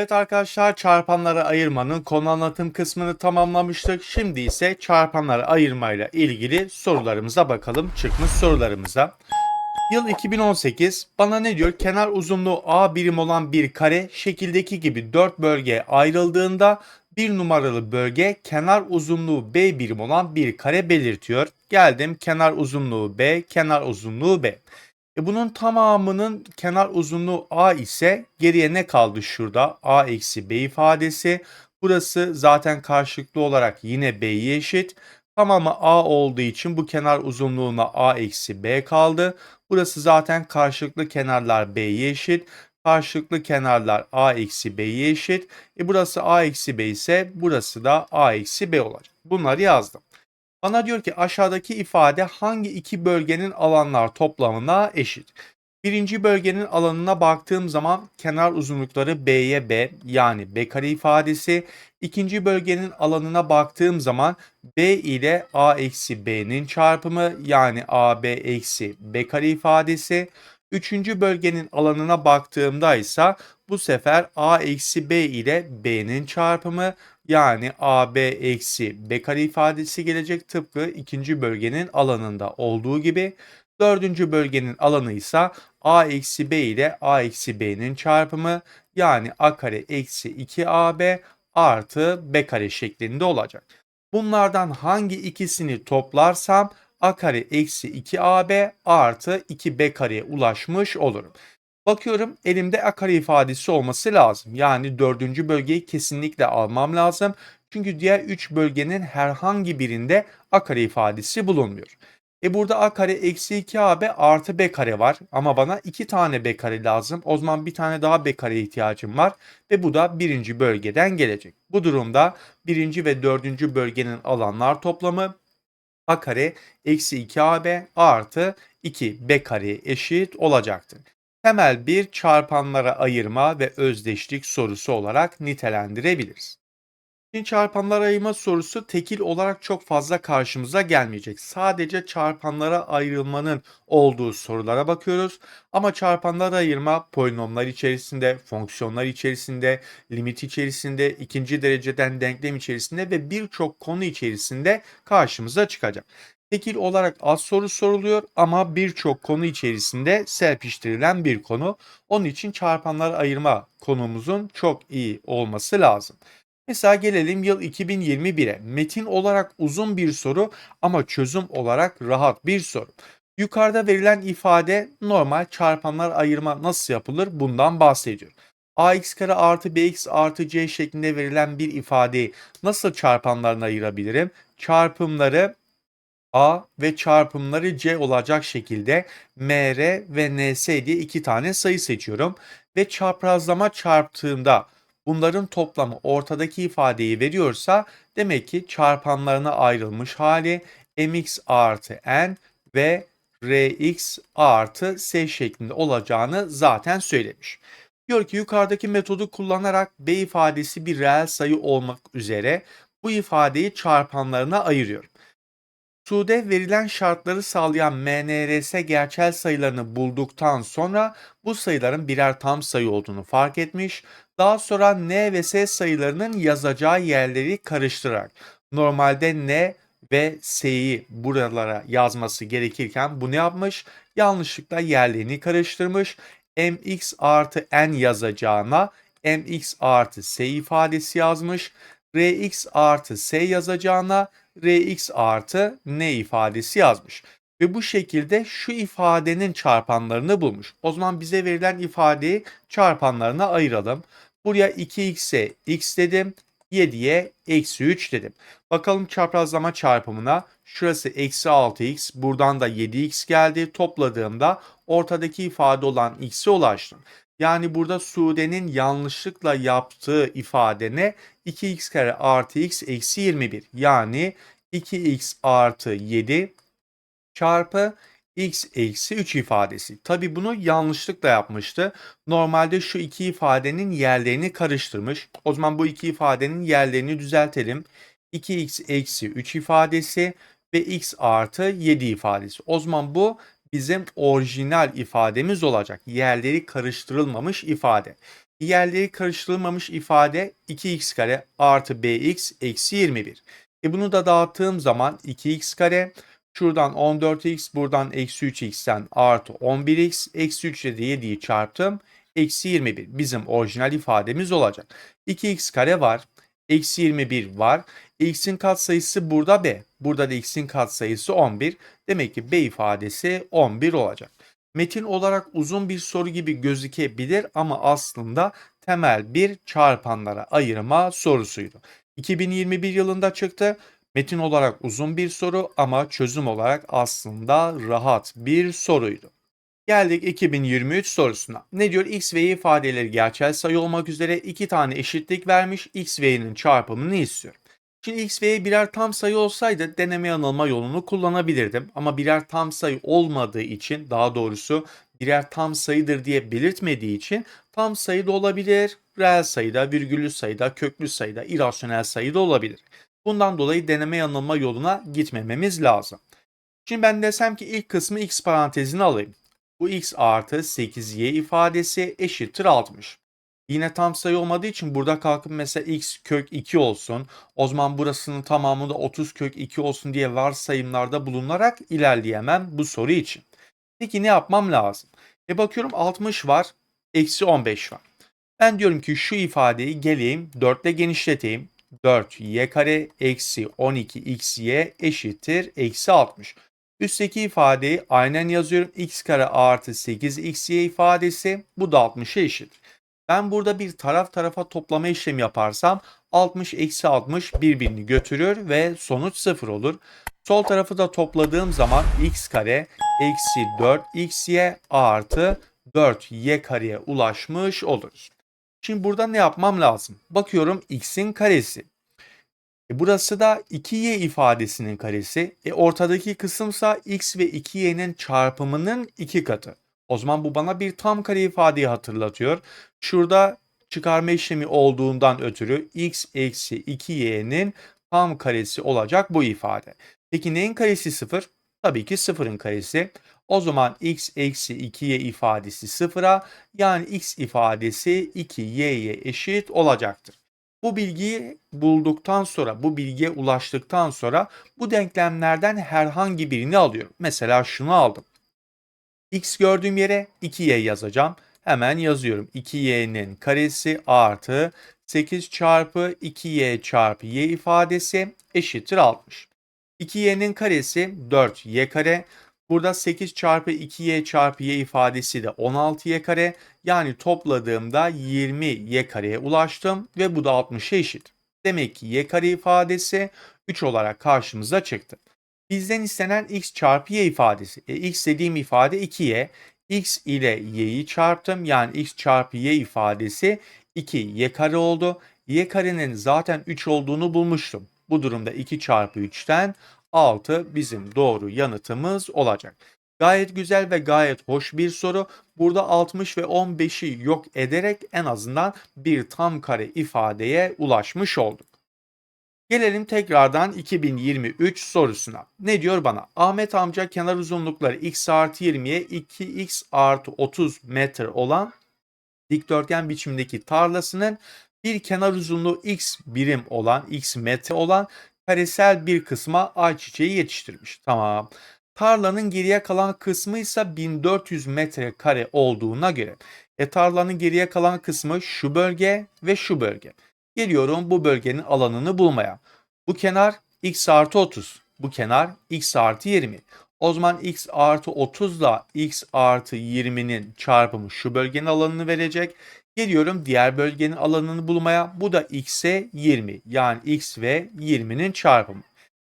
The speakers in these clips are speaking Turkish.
Evet arkadaşlar çarpanları ayırmanın konu anlatım kısmını tamamlamıştık. Şimdi ise çarpanları ayırmayla ilgili sorularımıza bakalım. Çıkmış sorularımıza. Yıl 2018 bana ne diyor? Kenar uzunluğu A birim olan bir kare şekildeki gibi 4 bölgeye ayrıldığında bir numaralı bölge kenar uzunluğu B birim olan bir kare belirtiyor. Geldim kenar uzunluğu B, kenar uzunluğu B. E bunun tamamının kenar uzunluğu A ise geriye ne kaldı şurada? A eksi B ifadesi. Burası zaten karşılıklı olarak yine B'ye eşit. Tamamı A olduğu için bu kenar uzunluğuna A eksi B kaldı. Burası zaten karşılıklı kenarlar B'ye eşit. Karşılıklı kenarlar A eksi B'ye eşit. E burası A eksi B ise burası da A eksi B olacak. Bunları yazdım. Bana diyor ki aşağıdaki ifade hangi iki bölgenin alanlar toplamına eşit? Birinci bölgenin alanına baktığım zaman kenar uzunlukları B'ye B yani B kare ifadesi. İkinci bölgenin alanına baktığım zaman B ile A eksi B'nin çarpımı yani AB eksi B kare ifadesi. Üçüncü bölgenin alanına baktığımda ise bu sefer A eksi B ile B'nin çarpımı yani AB eksi B kare ifadesi gelecek tıpkı ikinci bölgenin alanında olduğu gibi. Dördüncü bölgenin alanı ise A eksi B ile A eksi B'nin çarpımı yani A kare eksi 2AB artı B kare şeklinde olacak. Bunlardan hangi ikisini toplarsam A kare eksi 2AB artı 2B kareye ulaşmış olurum. Bakıyorum elimde a kare ifadesi olması lazım. Yani dördüncü bölgeyi kesinlikle almam lazım. Çünkü diğer üç bölgenin herhangi birinde a kare ifadesi bulunmuyor. E burada a kare eksi 2ab artı b kare var ama bana iki tane b kare lazım. O zaman bir tane daha b kare ihtiyacım var ve bu da birinci bölgeden gelecek. Bu durumda birinci ve dördüncü bölgenin alanlar toplamı a kare eksi 2ab artı 2b kare eşit olacaktır temel bir çarpanlara ayırma ve özdeşlik sorusu olarak nitelendirebiliriz. Şimdi çarpanlara ayırma sorusu tekil olarak çok fazla karşımıza gelmeyecek. Sadece çarpanlara ayrılmanın olduğu sorulara bakıyoruz. Ama çarpanlara ayırma polinomlar içerisinde, fonksiyonlar içerisinde, limit içerisinde, ikinci dereceden denklem içerisinde ve birçok konu içerisinde karşımıza çıkacak tekil olarak az soru soruluyor ama birçok konu içerisinde serpiştirilen bir konu. Onun için çarpanları ayırma konumuzun çok iyi olması lazım. Mesela gelelim yıl 2021'e. Metin olarak uzun bir soru ama çözüm olarak rahat bir soru. Yukarıda verilen ifade normal çarpanlar ayırma nasıl yapılır bundan bahsediyor. ax kare artı bx artı c şeklinde verilen bir ifadeyi nasıl çarpanlarına ayırabilirim? Çarpımları A ve çarpımları C olacak şekilde MR ve NS diye iki tane sayı seçiyorum. Ve çaprazlama çarptığımda bunların toplamı ortadaki ifadeyi veriyorsa demek ki çarpanlarına ayrılmış hali mx artı n ve rx artı s şeklinde olacağını zaten söylemiş. Diyor ki yukarıdaki metodu kullanarak b ifadesi bir reel sayı olmak üzere bu ifadeyi çarpanlarına ayırıyor. Sude verilen şartları sağlayan MNRS gerçel sayılarını bulduktan sonra bu sayıların birer tam sayı olduğunu fark etmiş. Daha sonra N ve S sayılarının yazacağı yerleri karıştırarak normalde N ve S'yi buralara yazması gerekirken bu ne yapmış? Yanlışlıkla yerlerini karıştırmış. mx artı n yazacağına mx artı s ifadesi yazmış. Rx artı s yazacağına Rx artı n ifadesi yazmış. Ve bu şekilde şu ifadenin çarpanlarını bulmuş. O zaman bize verilen ifadeyi çarpanlarına ayıralım. Buraya 2x'e x dedim. 7'ye eksi 3 dedim. Bakalım çaprazlama çarpımına. Şurası eksi 6x. Buradan da 7x geldi. Topladığımda ortadaki ifade olan x'e ulaştım. Yani burada Sude'nin yanlışlıkla yaptığı ifade ne? 2x kare artı x eksi 21. Yani 2x artı 7 çarpı x eksi 3 ifadesi. Tabi bunu yanlışlıkla yapmıştı. Normalde şu iki ifadenin yerlerini karıştırmış. O zaman bu iki ifadenin yerlerini düzeltelim. 2x eksi 3 ifadesi ve x artı 7 ifadesi. O zaman bu bizim orijinal ifademiz olacak. Yerleri karıştırılmamış ifade. Diğerleri karıştırılmamış ifade 2x kare artı bx eksi 21. E bunu da dağıttığım zaman 2x kare şuradan 14x buradan eksi 3x'ten artı 11x eksi 3 ile de 7'yi çarptım. Eksi 21 bizim orijinal ifademiz olacak. 2x kare var. Eksi 21 var. X'in katsayısı burada B. Burada da X'in katsayısı 11. Demek ki B ifadesi 11 olacak. Metin olarak uzun bir soru gibi gözükebilir ama aslında temel bir çarpanlara ayırma sorusuydu. 2021 yılında çıktı. Metin olarak uzun bir soru ama çözüm olarak aslında rahat bir soruydu. Geldik 2023 sorusuna. Ne diyor? X ve Y ifadeleri gerçel sayı olmak üzere iki tane eşitlik vermiş. X ve Y'nin çarpımını istiyor. Şimdi X ve Y birer tam sayı olsaydı deneme yanılma yolunu kullanabilirdim. Ama birer tam sayı olmadığı için daha doğrusu birer tam sayıdır diye belirtmediği için tam sayı da olabilir, reel sayıda, virgüllü sayıda, köklü sayıda, irrasyonel sayıda olabilir. Bundan dolayı deneme yanılma yoluna gitmememiz lazım. Şimdi ben desem ki ilk kısmı x parantezine alayım. Bu x artı 8y ifadesi eşittir 60. Yine tam sayı olmadığı için burada kalkıp mesela x kök 2 olsun. O zaman burasının tamamı da 30 kök 2 olsun diye varsayımlarda bulunarak ilerleyemem bu soru için. Peki ne yapmam lazım? E bakıyorum 60 var, eksi 15 var. Ben diyorum ki şu ifadeyi geleyim 4 ile genişleteyim. 4y kare eksi 12xy eşittir eksi 60. Üstteki ifadeyi aynen yazıyorum. x kare artı 8xy ifadesi bu da 60'a eşit. Ben burada bir taraf tarafa toplama işlemi yaparsam 60 eksi 60 birbirini götürür ve sonuç 0 olur. Sol tarafı da topladığım zaman x kare eksi 4xy artı 4y kareye ulaşmış oluruz. Şimdi burada ne yapmam lazım? Bakıyorum x'in karesi. E burası da 2y ifadesinin karesi. E ortadaki kısımsa x ve 2y'nin çarpımının iki katı. O zaman bu bana bir tam kare ifadeyi hatırlatıyor. Şurada çıkarma işlemi olduğundan ötürü x eksi 2y'nin tam karesi olacak bu ifade. Peki neyin karesi 0? Tabii ki 0'ın karesi. O zaman x eksi 2y ifadesi 0'a yani x ifadesi 2y'ye eşit olacaktır. Bu bilgiyi bulduktan sonra, bu bilgiye ulaştıktan sonra bu denklemlerden herhangi birini alıyorum. Mesela şunu aldım. X gördüğüm yere 2y yazacağım. Hemen yazıyorum. 2y'nin karesi artı 8 çarpı 2y çarpı y ifadesi eşittir 60. 2y'nin karesi 4y kare. Burada 8 çarpı 2y çarpı y ifadesi de 16y kare. Yani topladığımda 20y kareye ulaştım ve bu da 60'a eşit. Demek ki y kare ifadesi 3 olarak karşımıza çıktı. Bizden istenen x çarpı y ifadesi. E, x dediğim ifade 2y. x ile y'yi çarptım. Yani x çarpı y ifadesi 2y kare oldu. y karenin zaten 3 olduğunu bulmuştum. Bu durumda 2 çarpı 3'ten 6 bizim doğru yanıtımız olacak. Gayet güzel ve gayet hoş bir soru. Burada 60 ve 15'i yok ederek en azından bir tam kare ifadeye ulaşmış olduk. Gelelim tekrardan 2023 sorusuna. Ne diyor bana? Ahmet amca kenar uzunlukları x artı 20'ye 2x artı 30 metre olan dikdörtgen biçimdeki tarlasının bir kenar uzunluğu x birim olan, x metre olan karesel bir kısma ayçiçeği yetiştirmiş. Tamam. Tarlanın geriye kalan kısmı ise 1400 metrekare olduğuna göre. E tarlanın geriye kalan kısmı şu bölge ve şu bölge. Geliyorum bu bölgenin alanını bulmaya. Bu kenar x artı 30. Bu kenar x artı 20. O zaman x artı 30 ile x artı 20'nin çarpımı şu bölgenin alanını verecek. Geliyorum diğer bölgenin alanını bulmaya. Bu da x'e 20. Yani x ve 20'nin çarpımı.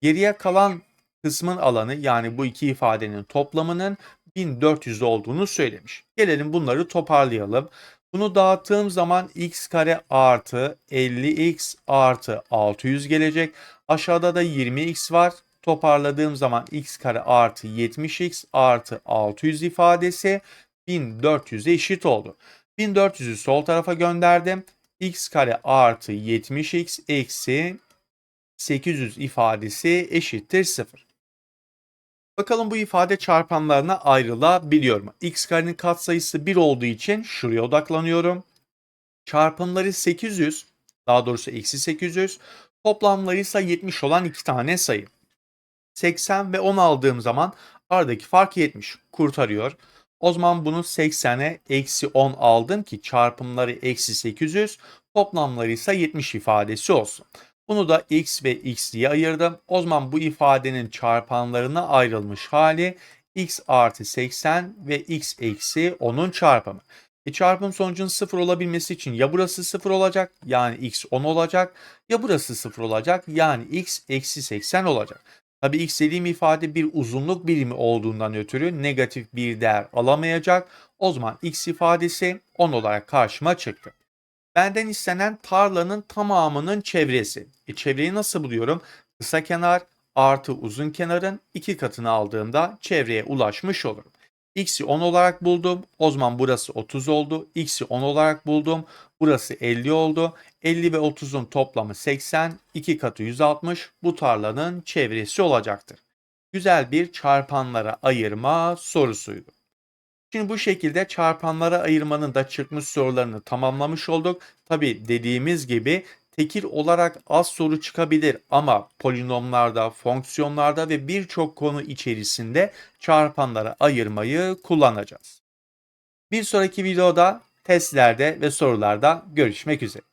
Geriye kalan kısmın alanı yani bu iki ifadenin toplamının 1400 olduğunu söylemiş. Gelelim bunları toparlayalım. Bunu dağıttığım zaman x kare artı 50x artı 600 gelecek. Aşağıda da 20x var. Toparladığım zaman x kare artı 70x artı 600 ifadesi 1400'e eşit oldu. 1400'ü sol tarafa gönderdim. x kare artı 70x eksi 800 ifadesi eşittir 0. Bakalım bu ifade çarpanlarına ayrılabiliyor mu? x karenin katsayısı 1 olduğu için şuraya odaklanıyorum. çarpımları 800, daha doğrusu eksi 800, toplamları ise 70 olan iki tane sayı. 80 ve 10 aldığım zaman aradaki fark 70 kurtarıyor. O zaman bunu 80'e eksi 10 aldım ki çarpımları eksi 800 toplamları ise 70 ifadesi olsun. Bunu da x ve x diye ayırdım. O zaman bu ifadenin çarpanlarına ayrılmış hali x artı 80 ve x eksi 10'un çarpımı. E çarpım sonucunun 0 olabilmesi için ya burası 0 olacak yani x 10 olacak ya burası 0 olacak yani x eksi 80 olacak. Tabi x dediğim ifade bir uzunluk birimi olduğundan ötürü negatif bir değer alamayacak. O zaman x ifadesi 10 olarak karşıma çıktı. Benden istenen tarlanın tamamının çevresi. E çevreyi nasıl buluyorum? Kısa kenar artı uzun kenarın iki katını aldığımda çevreye ulaşmış olurum. X'i 10 olarak buldum. O zaman burası 30 oldu. X'i 10 olarak buldum. Burası 50 oldu. 50 ve 30'un toplamı 80. 2 katı 160. Bu tarlanın çevresi olacaktır. Güzel bir çarpanlara ayırma sorusuydu. Şimdi bu şekilde çarpanlara ayırmanın da çıkmış sorularını tamamlamış olduk. Tabi dediğimiz gibi tekil olarak az soru çıkabilir ama polinomlarda, fonksiyonlarda ve birçok konu içerisinde çarpanlara ayırmayı kullanacağız. Bir sonraki videoda testlerde ve sorularda görüşmek üzere.